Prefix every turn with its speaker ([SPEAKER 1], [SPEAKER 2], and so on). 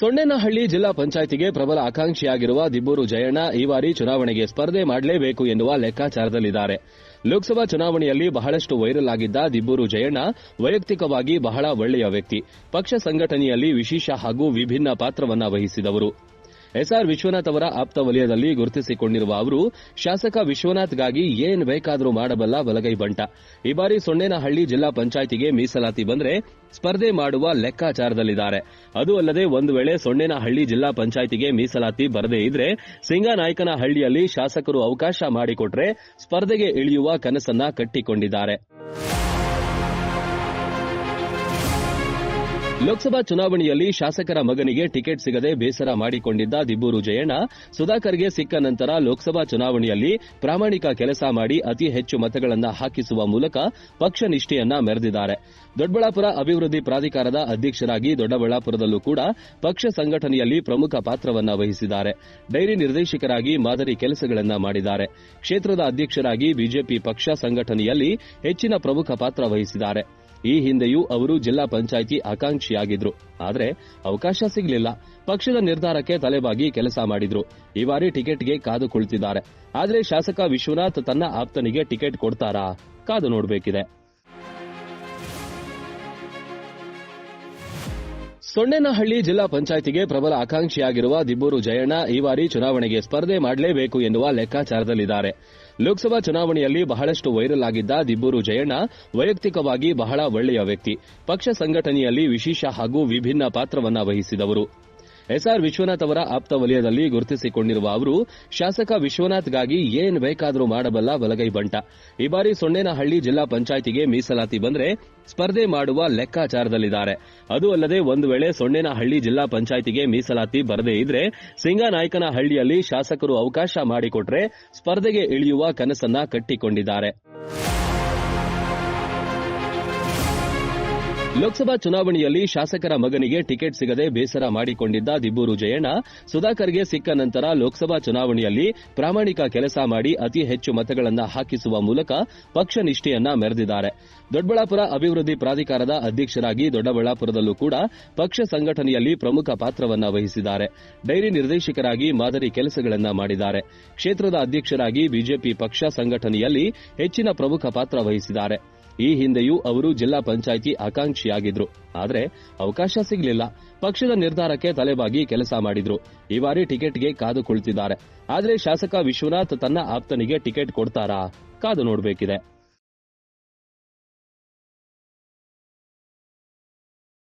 [SPEAKER 1] ಸೊಣ್ಣೆನಹಳ್ಳಿ ಜಿಲ್ಲಾ ಪಂಚಾಯಿತಿಗೆ ಪ್ರಬಲ ಆಕಾಂಕ್ಷಿಯಾಗಿರುವ ದಿಬ್ಬೂರು ಜಯಣ್ಣ ಈ ಬಾರಿ ಚುನಾವಣೆಗೆ ಸ್ಪರ್ಧೆ ಮಾಡಲೇಬೇಕು ಎನ್ನುವ ಲೆಕ್ಕಾಚಾರದಲ್ಲಿದ್ದಾರೆ. ಲೋಕಸಭಾ ಚುನಾವಣೆಯಲ್ಲಿ ಬಹಳಷ್ಟು ವೈರಲ್ ಆಗಿದ್ದ ದಿಬ್ಬೂರು ಜಯಣ್ಣ ವೈಯಕ್ತಿಕವಾಗಿ ಬಹಳ ಒಳ್ಳೆಯ ವ್ಯಕ್ತಿ. ಪಕ್ಷ ಸಂಘಟನೆಯಲ್ಲಿ ವಿಶೇಷ ಹಾಗೂ ವಿಭಿನ್ನ ಪಾತ್ರವನ್ನ ವಹಿಸಿದವರು. ಎಸ್ಆರ್ ವಿಶ್ವನಾಥ್ ಅವರ ಆಪ್ತ ವಲಯದಲ್ಲಿ ಗುರುತಿಸಿಕೊಂಡಿರುವ ಅವರು, ಶಾಸಕ ವಿಶ್ವನಾಥ್ಗಾಗಿ ಏನ್ ಬೇಕಾದರೂ ಮಾಡಬಲ್ಲ ಬಲಗೈ ಬಂಟ. ಈ ಬಾರಿ ಸೊಣ್ಣೇನಹಳ್ಳಿ ಜಿಲ್ಲಾ ಪಂಚಾಯಿತಿಗೆ ಮೀಸಲಾತಿ ಬಂದ್ರೆ ಸ್ಪರ್ಧೆ ಮಾಡುವ ಲೆಕ್ಕಾಚಾರದಲ್ಲಿದ್ದಾರೆ. ಅದು ಅಲ್ಲದೆ ಒಂದು ವೇಳೆ ಸೊಣ್ಣೇನಹಳ್ಳಿ ಜಿಲ್ಲಾ ಪಂಚಾಯಿತಿಗೆ ಮೀಸಲಾತಿ ಬರದೇ ಇದ್ರೆ ಸಿಂಗನಾಯಕನಹಳ್ಳಿಯಲ್ಲಿ ಶಾಸಕರು ಅವಕಾಶ ಮಾಡಿಕೊಟ್ರೆ ಸ್ಪರ್ಧೆಗೆ ಇಳಿಯುವ ಕನಸನ್ನ ಕಟ್ಟಿಕೊಂಡಿದ್ದಾರೆ. ಲೋಕಸಭಾ ಚುನಾವಣೆಯಲ್ಲಿ ಶಾಸಕರ ಮಗನಿಗೆ ಟಿಕೆಟ್ ಸಿಗದೆ ಬೇಸರ ಮಾಡಿಕೊಂಡಿದ್ದ ದಿಬ್ಬೂರು ಜಯಣ್ಣ, ಸುಧಾಕರ್ಗೆ ಸಿಕ್ಕ ನಂತರ ಲೋಕಸಭಾ ಚುನಾವಣೆಯಲ್ಲಿ ಪ್ರಾಮಾಣಿಕ ಕೆಲಸ ಮಾಡಿ ಅತಿ ಹೆಚ್ಚು ಮತಗಳನ್ನು ಹಾಕಿಸುವ ಮೂಲಕ ಪಕ್ಷ ನಿಷ್ಠೆಯನ್ನ ಮೆರೆದಿದ್ದಾರೆ. ದೊಡ್ಡಬಳ್ಳಾಪುರ ಅಭಿವೃದ್ಧಿ ಪ್ರಾಧಿಕಾರದ ಅಧ್ಯಕ್ಷರಾಗಿ ದೊಡ್ಡಬಳ್ಳಾಪುರದಲ್ಲೂ ಕೂಡ ಪಕ್ಷ ಸಂಘಟನೆಯಲ್ಲಿ ಪ್ರಮುಖ ಪಾತ್ರವನ್ನ ವಹಿಸಿದ್ದಾರೆ. ಡೈರಿ ನಿರ್ದೇಶಕರಾಗಿ ಮಾದರಿ ಕೆಲಸಗಳನ್ನ ಮಾಡಿದ್ದಾರೆ. ಕ್ಷೇತ್ರದ ಅಧ್ಯಕ್ಷರಾಗಿ ಬಿಜೆಪಿ ಪಕ್ಷ ಸಂಘಟನೆಯಲ್ಲಿ ಹೆಚ್ಚಿನ ಪ್ರಮುಖ ಪಾತ್ರ ವಹಿಸಿದ್ದಾರೆ. ಈ ಹಿಂದೆಯೂ ಅವರು ಜಿಲ್ಲಾ ಪಂಚಾಯಿತಿ ಆಕಾಂಕ್ಷಿಯಾಗಿದ್ರು ಆದರೆ ಅವಕಾಶ ಸಿಗಲಿಲ್ಲ. ಪಕ್ಷದ ನಿರ್ಧಾರಕ್ಕೆ ತಲೆಬಾಗಿ ಕೆಲಸ ಮಾಡಿದ್ರು. ಈ ಬಾರಿ ಟಿಕೆಟ್ಗೆ ಕಾದು ಕುಳಿತಿದ್ದಾರೆ. ಆದರೆ ಶಾಸಕ ವಿಶ್ವನಾಥ್ ತನ್ನ ಆಪ್ತನಿಗೆ ಟಿಕೆಟ್ ಕೊಡ್ತಾರಾ? ಕಾದು ನೋಡಬೇಕಿದೆ. ಸೊಣ್ಣೆನಹಳ್ಳಿ ಜಿಲ್ಲಾ ಪಂಚಾಯಿತಿಗೆ ಪ್ರಬಲ ಆಕಾಂಕ್ಷಿಯಾಗಿರುವ ದಿಬ್ಬೂರು ಜಯಣ್ಣ ಈ ಬಾರಿ ಚುನಾವಣೆಗೆ ಸ್ಪರ್ಧೆ ಮಾಡಲೇಬೇಕು ಎನ್ನುವ ಲೆಕ್ಕಾಚಾರದಲ್ಲಿದ್ದಾರೆ. ಲೋಕಸಭಾ ಚುನಾವಣೆಯಲ್ಲಿ ಬಹಳಷ್ಟು ವೈರಲ್ ಆಗಿದ್ದ ದಿಬ್ಬೂರು ಜಯಣ್ಣ ವೈಯಕ್ತಿಕವಾಗಿ ಬಹಳ ಒಳ್ಳೆಯ ವ್ಯಕ್ತಿ. ಪಕ್ಷ ಸಂಘಟನೆಯಲ್ಲಿ ವಿಶೇಷ ಹಾಗೂ ವಿಭಿನ್ನ ಪಾತ್ರವನ್ನ ವಹಿಸಿದವರು. ಎಸ್ಆರ್ ವಿಶ್ವನಾಥ್ ಅವರ ಆಪ್ತ ವಲಯದಲ್ಲಿ ಗುರುತಿಸಿಕೊಂಡಿರುವ ಅವರು, ಶಾಸಕ ವಿಶ್ವನಾಥ್ಗಾಗಿ ಏನ್ ಬೇಕಾದರೂ ಮಾಡಬಲ್ಲ ಬಲಗೈ ಬಂಟ. ಈ ಬಾರಿ ಸೊಣ್ಣೇನಹಳ್ಳಿ ಜಿಲ್ಲಾ ಪಂಚಾಯಿತಿಗೆ ಮೀಸಲಾತಿ ಬಂದ್ರೆ ಸ್ಪರ್ಧೆ ಮಾಡುವ ಲೆಕ್ಕಾಚಾರದಲ್ಲಿದ್ದಾರೆ. ಅದು ಅಲ್ಲದೆ ಒಂದು ವೇಳೆ ಸೊಣ್ಣೇನಹಳ್ಳಿ ಜಿಲ್ಲಾ ಪಂಚಾಯಿತಿಗೆ ಮೀಸಲಾತಿ ಬರದೇ ಇದ್ರೆ ಸಿಂಗನಾಯಕನಹಳ್ಳಿಯಲ್ಲಿ ಶಾಸಕರು ಅವಕಾಶ ಮಾಡಿಕೊಟ್ರೆ ಸ್ಪರ್ಧೆಗೆ ಇಳಿಯುವ ಕನಸನ್ನ ಕಟ್ಟಿಕೊಂಡಿದ್ದಾರೆ. ಲೋಕಸಭಾ ಚುನಾವಣೆಯಲ್ಲಿ ಶಾಸಕರ ಮಗನಿಗೆ ಟಿಕೆಟ್ ಸಿಗದೆ ಬೇಸರ ಮಾಡಿಕೊಂಡಿದ್ದ ದಿಬ್ಬೂರು ಜಯಣ್ಣ, ಸುಧಾಕರ್ಗೆ ಸಿಕ್ಕ ನಂತರ ಲೋಕಸಭಾ ಚುನಾವಣೆಯಲ್ಲಿ ಪ್ರಾಮಾಣಿಕ ಕೆಲಸ ಮಾಡಿ ಅತಿ ಹೆಚ್ಚು ಮತಗಳನ್ನು ಹಾಕಿಸುವ ಮೂಲಕ ಪಕ್ಷ ನಿಷ್ಠೆಯನ್ನ ಮೆರೆದಿದ್ದಾರೆ. ದೊಡ್ಡಬಳ್ಳಾಪುರ ಅಭಿವೃದ್ಧಿ ಪ್ರಾಧಿಕಾರದ ಅಧ್ಯಕ್ಷರಾಗಿ ದೊಡ್ಡಬಳ್ಳಾಪುರದಲ್ಲೂ ಕೂಡ ಪಕ್ಷ ಸಂಘಟನೆಯಲ್ಲಿ ಪ್ರಮುಖ ಪಾತ್ರವನ್ನ ವಹಿಸಿದ್ದಾರೆ. ಡೈರಿ ನಿರ್ದೇಶಕರಾಗಿ ಮಾದರಿ ಕೆಲಸಗಳನ್ನ ಮಾಡಿದ್ದಾರೆ. ಕ್ಷೇತ್ರದ ಅಧ್ಯಕ್ಷರಾಗಿ ಬಿಜೆಪಿ ಪಕ್ಷ ಸಂಘಟನೆಯಲ್ಲಿ ಹೆಚ್ಚಿನ ಪ್ರಮುಖ ಪಾತ್ರ ವಹಿಸಿದ್ದಾರೆ. ಈ ಹಿಂದೆಯೂ ಅವರು ಜಿಲ್ಲಾ ಪಂಚಾಯಿತಿ ಆಕಾಂಕ್ಷಿಯಾಗಿದ್ರು. ಆದರೆ ಅವಕಾಶ ಸಿಗಲಿಲ್ಲ. ಪಕ್ಷದ ನಿರ್ಧಾರಕ್ಕೆ ತಲೆಬಾಗಿ ಕೆಲಸ ಮಾಡಿದ್ರು. ಈ ಬಾರಿ ಟಿಕೆಟ್ಗೆ ಕಾದು ಕುಳಿತಿದ್ದಾರೆ. ಆದರೆ ಶಾಸಕ ವಿಶ್ವನಾಥ್ ತನ್ನ ಆಪ್ತನಿಗೆ ಟಿಕೆಟ್ ಕೊಡ್ತಾರಾ? ಕಾದು ನೋಡಬೇಕಿದೆ.